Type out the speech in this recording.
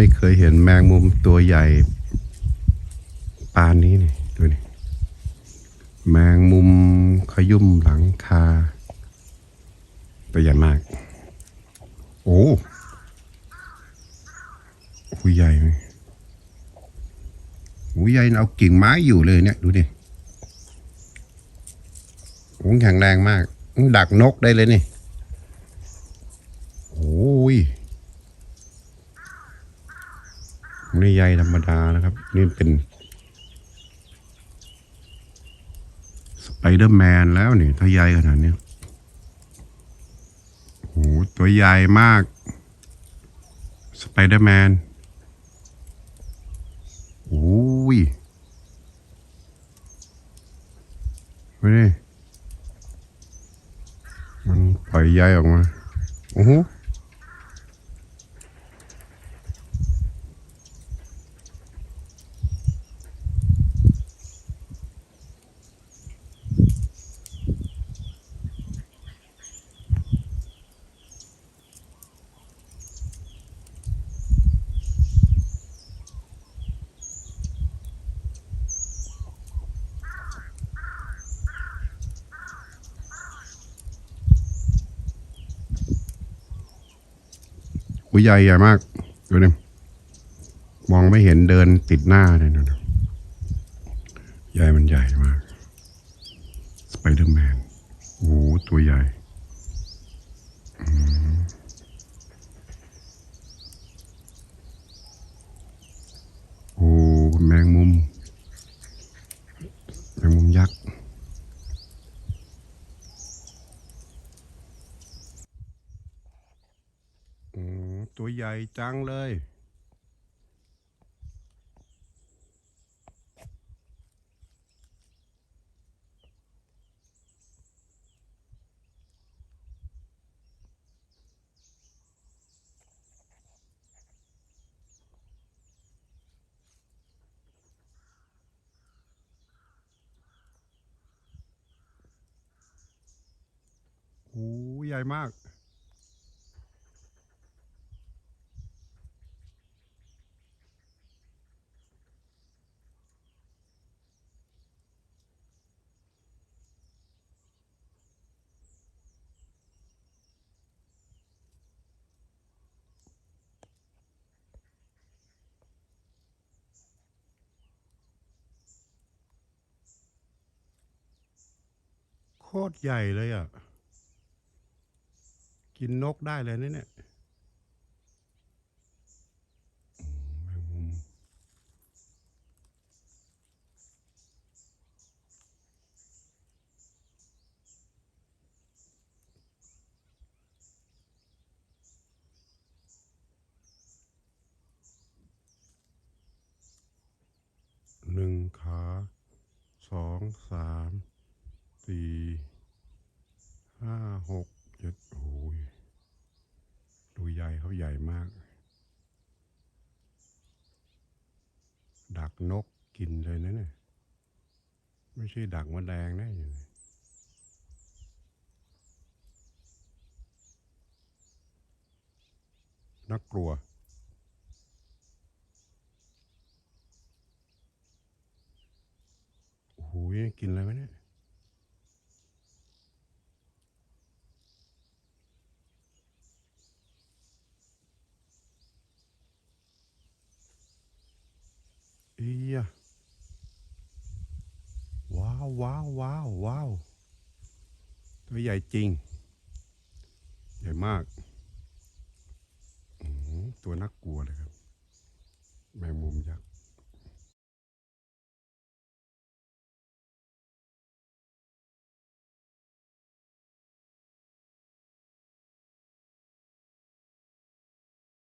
ไม่เคยเห็นแมงมุมตัวใหญ่ปานนี้นี่ดูนี่แมงมุมขยุ่มหลังคาตัวใหญ่มาก โอ้หูใหญ่ไหมหูใหญ่เอากิ่งไม้อยู่เลยเนี่ย ดูดิโอ้แข็งแรงมาก ดักนกได้เลยนี่ โอ้ย ไม่ใหญ่ธรรมดานะครับ นี่เป็นสไปเดอร์แมนแล้วนี่ถ้าใหญ่ขนาดนี้โอ้โหตัวใหญ่มาก สไปเดอร์แมนโอ้ยไม่ได้มันปล่อยใยออกมาโอ้โห หูใหญ่ใหญ่มากดูนี่มองไม่เห็นเดินติดหน้าเลยนะใหญ่มันใหญ่มากสไปเดอร์แมนโอ้โหตัวใหญ่โอ้แมงมุมแมงมุมยักษ์ ตัวใหญ่จังเลย โอ้ใหญ่มาก คตรใหญ่เลยอะ กินนกได้เลยนะเนี่ยหนึ่งขาสองสามสี่ หกเจ็ดโอ้ยดูใหญ่เขาใหญ่มาก ดักนกกินเลยนะเนี่ยไม่ใช่ดักมแมลงนะอย่างนี้น่ากลัว โอ้โหกินอะไรไหมเนี่ย อียะว้าวว้าวว้าวว้าวตัวใหญ่จริง ใหญ่มาก ตัวน่ากลัวเลยครับ แมงมุมยักษ์